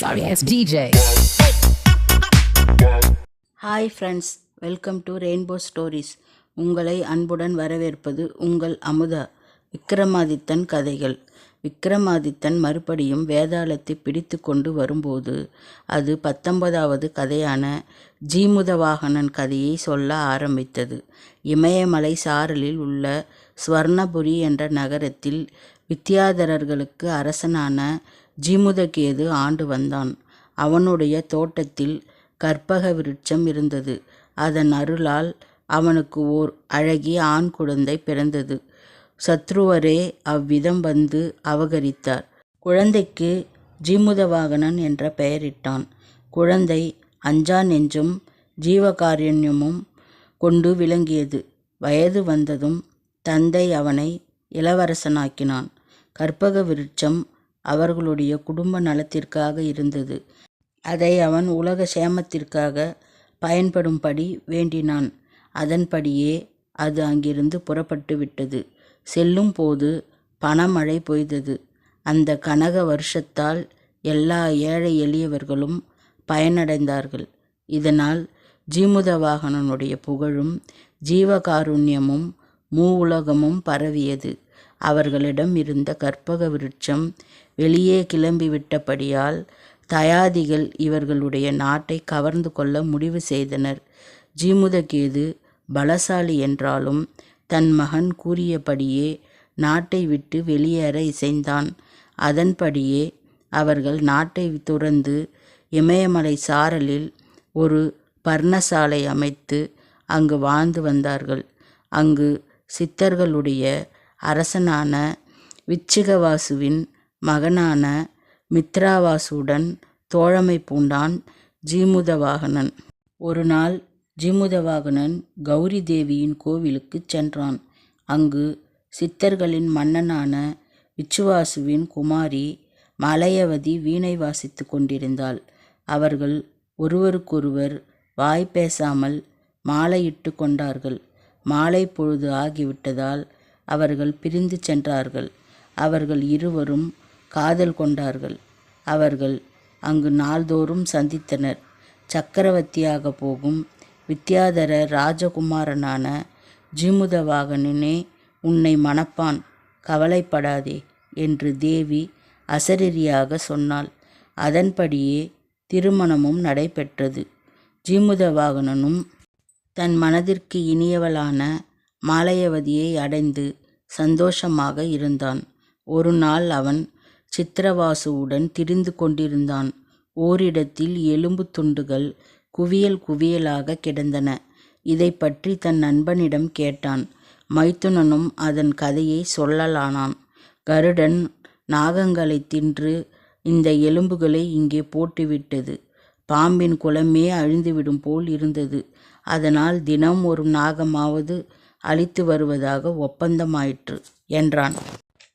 sorry ass DJ. Hi friends welcome to rainbow stories உங்களை அன்புடன் வரவேற்பது உங்கள் அமுதா. விக்ரமாதித்தன் கதைகள். விக்ரமாதித்தன் மறுபடியும் வேதாளத்தை பிடித்து கொண்டு வரும்போது அது பத்தொன்பதாவது கதையான ஜீமுதவாகனன் கதையை சொல்ல ஆரம்பித்தது. இமயமலை சாரலில் உள்ள ஸ்வர்ணபுரி என்ற நகரத்தில் வித்தியாதரர்களுக்கு அரசனான ஜிமுதகேது ஆண்டு வந்தான். அவனுடைய தோட்டத்தில் கற்பக விருட்சம் இருந்தது. அதன் அருளால் அவனுக்கு ஓர் அழகிய ஆண் குழந்தை பிறந்தது. சத்ருவரே அவ்விதம் வந்து அவகரித்தார் குழந்தைக்கு ஜீமுதவாகனன் என்ற பெயரிட்டான். குழந்தை அஞ்சா நெஞ்சும் ஜீவகாருண்யமும் கொண்டு விளங்கியது. வயது வந்ததும் தந்தை அவனை இளவரசனாக்கினான். கற்பக விருட்சம் அவர்களுடைய குடும்ப நலத்திற்காக இருந்தது. அதை அவன் உலக சேமத்திற்காக பயன்படும்படி வேண்டினான். அதன்படியே அது அங்கிருந்து புறப்பட்டு விட்டது. செல்லும் போது பணமழை பொய்தது அந்த கனக வருஷத்தால் எல்லா ஏழை எளியவர்களும் பயனடைந்தார்கள். இதனால் ஜீமுத வாகனனுடைய புகழும் ஜீவகாருண்யமும் மூ உலகமும் பரவியது. அவர்களிடம் இருந்த கற்பக விருட்சம் வெளியே கிளம்பிவிட்டபடியால் தயாதிகள் இவர்களுடைய நாட்டை கவர்ந்து கொள்ள முடிவு செய்தனர். ஜீமுதகேது பலசாலி என்றாலும் தன் மகன் கூறியபடியே நாட்டை விட்டு வெளியேற இசைந்தான். அதன்படியே அவர்கள் நாட்டை துறந்து இமயமலை சாரலில் ஒரு பர்ணசாலை அமைத்து அங்கு வாழ்ந்து வந்தார்கள். அங்கு சித்தர்களுடைய அரசனான விச்சிகவாசுவின் மகனான மித்ராவாசுடன் தோழமை பூண்டான் ஜீமுதவாகனன். ஒரு நாள் ஜீமுதவாகனன் கௌரி தேவியின் கோவிலுக்குச் சென்றான். அங்கு சித்தர்களின் மன்னனான விச்சுவாசுவின் குமாரி மலையவதி வீணை வாசித்து கொண்டிருந்தாள். அவர்கள் ஒருவருக்கொருவர் வாய் பேசாமல் மாலையிட்டு கொண்டார்கள். மாலை பொழுது ஆகிவிட்டதால் அவர்கள் பிரிந்து சென்றார்கள். அவர்கள் இருவரும் காதல் கொண்டார்கள். அவர்கள் அங்கு நாள்தோறும் சந்தித்தனர். சக்கரவர்த்தியாக போகும் வித்யாதர ராஜகுமாரனான ஜிமுதவாகனனே உன்னை மணப்பான் கவலைப்படாதே என்று தேவி அசரீரியாக சொன்னாள். அதன்படியே திருமணமும் நடைபெற்றது. ஜீமுதவாகனனும் தன் மனதிற்கு இனியவளான மாலையவதியை அடைந்து சந்தோஷமாக இருந்தான். ஒரு நாள் அவன் சித்திரவாசுவுடன் திரிந்து கொண்டிருந்தான். ஓரிடத்தில் எலும்பு துண்டுகள் குவியல் குவியலாக கிடந்தன. இதை பற்றி தன் நண்பனிடம் கேட்டான். மைத்துனனும் அதன் கதையை சொல்லலானான். கருடன் நாகங்களை தின்று இந்த எலும்புகளை இங்கே போட்டுவிட்டது. பாம்பின் குலமே அழிந்துவிடும் போல் இருந்தது. அதனால் தினம் ஒரு நாகமாவது அழித்து வருவதாக ஒப்பந்தமாயிற்று என்றான்.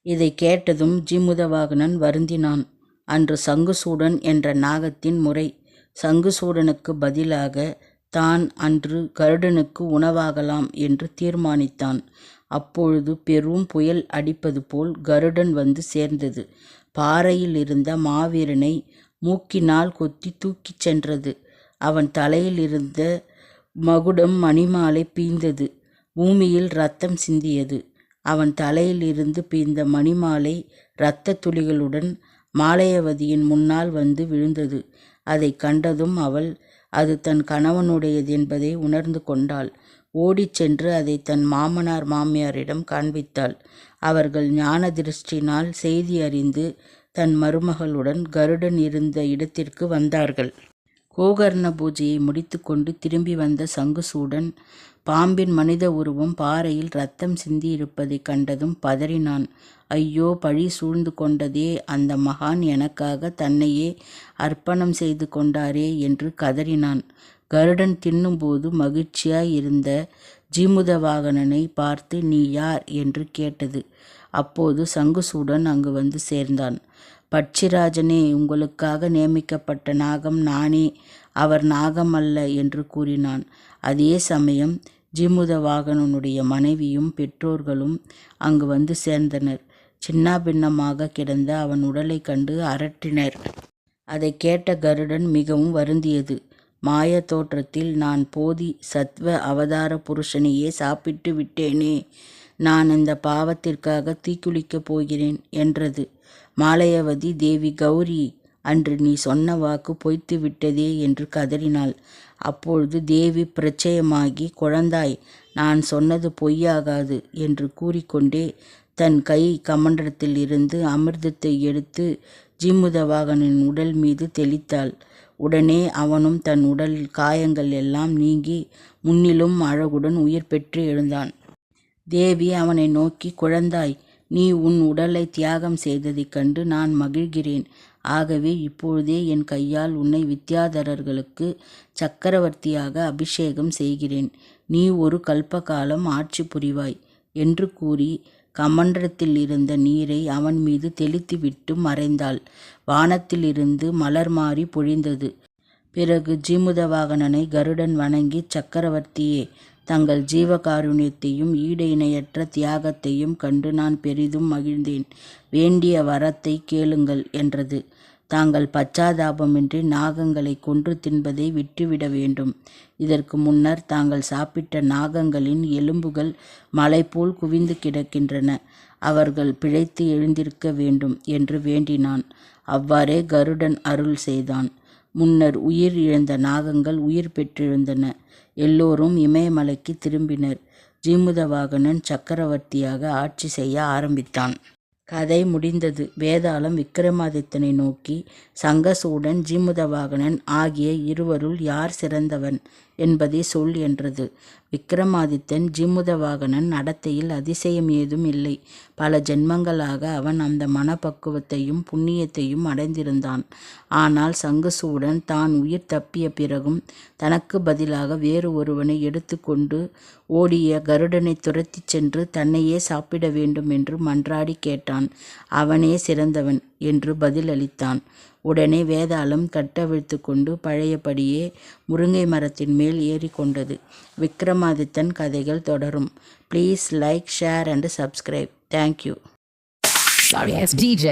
இதை கேட்டதும் ஜிமுதவாகனன் வருந்தினான். அன்று சங்குசூடன் என்ற நாகத்தின் முறை. சங்குசூடனுக்கு பதிலாக தான் அன்று கருடனுக்கு உணவாகலாம் என்று தீர்மானித்தான். அப்பொழுது பெரும் புயல் அடிப்பது போல் கருடன் வந்து சேர்ந்தது. பாறையில் இருந்த மாவீரனை மூக்கினால் கொத்தி தூக்கிச் சென்றது. அவன் தலையில் இருந்த மகுடம் மணிமாலை பீந்தது பூமியில் ரத்தம் சிந்தியது. அவன் தலையில் இருந்து மணிமாலை இரத்த துளிகளுடன் மாலையவதியின் முன்னால் வந்து விழுந்தது. அதை கண்டதும் அவள் அது தன் கணவனுடையது என்பதை உணர்ந்து கொண்டாள். ஓடிச் சென்று அதை தன் மாமனார் மாமியாரிடம் காண்பித்தாள். அவர்கள் ஞான திருஷ்டினால் செய்தி அறிந்து தன் மருமகளுடன் கருடன் இருந்த இடத்திற்கு வந்தார்கள். கோகர்ண பூஜையை முடித்துக்கொண்டு திரும்பி வந்த சங்குசூடன் பாம்பின் மனித உருவம் பாறையில் ரத்தம் சிந்தியிருப்பதைக் கண்டதும் பதறினான். ஐயோ பழி சூழ்ந்து கொண்டதே அந்த மகான் எனக்காக தன்னையே அர்ப்பணம் செய்து கொண்டாரே என்று கதறினான். கருடன் தின்னும்போது மகிழ்ச்சியாய் இருந்த ஜீமுதவாகனனை பார்த்து நீ யார் என்று கேட்டது. அப்போது சங்குசூடன் அங்கு வந்து சேர்ந்தான். பட்சிராஜனே உங்களுக்காக நியமிக்கப்பட்ட நாகம் நானே. அவர் நாகம் அல்ல என்று கூறினான். அதே சமயம் ஜிமுதவாகனனுடைய மனைவியும் பெற்றோர்களும் அங்கு வந்து சேர்ந்தனர். சின்னாபின்னமாக கிடந்த அவன் உடலை கண்டு அரற்றினர் அதை கேட்ட கருடன் மிகவும் வருந்தியது. மாய தோற்றத்தில் நான் போதி சத்வ அவதார புருஷனையே சாப்பிட்டு விட்டேனே நான் இந்த பாவத்திற்காக தீக்குளிக்கப் போகிறேன் என்றது. மாலையவதி தேவி கௌரி அன்று நீ சொன்ன வாக்கு பொய்த்து விட்டதே என்று கதறினாள். அப்பொழுது தேவி பிரச்சயமாகி குழந்தாய் நான் சொன்னது பொய்யாகாது என்று கூறிக்கொண்டே தன் கை கமண்டலத்தில் இருந்து அமிர்தத்தை எடுத்து ஜிமுதவாகனின் உடல் மீது தெளித்தாள். உடனே அவனும் தன் உடல் காயங்கள் எல்லாம் நீங்கி முன்னிலும் அழகுடன் உயிர் பெற்று எழுந்தான். தேவி அவனை நோக்கி குழந்தாய் நீ உன் உடலை தியாகம் செய்ததைக் கண்டு நான் மகிழ்கிறேன். ஆகவே இப்பொழுதே என் கையால் உன்னை வித்யாதரர்களுக்கு சக்கரவர்த்தியாக அபிஷேகம் செய்கிறேன். நீ ஒரு கல்பகாலம் ஆட்சி புரிவாய் என்று கூறி கமண்டத்தில் இருந்த நீரை அவன் மீது தெளித்துவிட்டு மறைந்தாள். வானத்திலிருந்து மலர் மாறி பொழிந்தது. பிறகு ஜீமுதவாகனனை கருடன் வணங்கி சக்கரவர்த்தியே தங்கள் ஜீவகாருண்யத்தையும் ஈடு இணையற்ற தியாகத்தையும் கண்டு நான் பெரிதும் மகிழ்ந்தேன். வேண்டிய வரத்தை கேளுங்கள் என்றது. தாங்கள் பச்சாதாபமின்றி நாகங்களை கொன்று தின்பதை விட்டுவிட வேண்டும். இதற்கு முன்னர் தாங்கள் சாப்பிட்ட நாகங்களின் எலும்புகள் மலை போல் குவிந்து கிடக்கின்றன. அவர்கள் பிழைத்து எழுந்திருக்க வேண்டும் என்று வேண்டினான். அவ்வாறே கருடன் அருள் செய்தான். முன்னர் உயிர் இழந்த நாகங்கள் உயிர் பெற்றெழுந்தன எல்லோரும் இமயமலைக்கு திரும்பினர். ஜீமுதவாகனன் சக்கரவர்த்தியாக ஆட்சி செய்ய ஆரம்பித்தான். கதை முடிந்தது. வேதாளம் விக்ரமாதித்தனை நோக்கி சங்கசூடன் ஜிமுதவாகனன் ஆகிய இருவருள் யார் சிறந்தவன் என்பதை சொல் என்றது. விக்ரமாதித்தன் ஜிமுதவாகனன் நடத்தையில் அதிசயம் ஏதும் இல்லை. பல ஜென்மங்களாக அவன் அந்த மனப்பக்குவத்தையும் புண்ணியத்தையும் அடைந்திருந்தான். ஆனால் சங்குசூடன் தான் உயிர் தப்பிய பிறகும் தனக்கு பதிலாக வேறு ஒருவனை எடுத்துக்கொண்டு ஓடிய கருடனை துரத்திச் சென்று தன்னையே சாப்பிட வேண்டும் என்று மன்றாடி கேட்டான். அவனே சிறந்தவன் என்று பதிலளித்தான். உடனே வேதாளம் கட்டவிழ்த்து கொண்டு பழையபடியே முருங்கை மரத்தின் மேல் ஏறிக்கொண்டது விக்ரமாதித்தன் கதைகள் தொடரும். Please like share and subscribe thank you Sorry, it's DJ.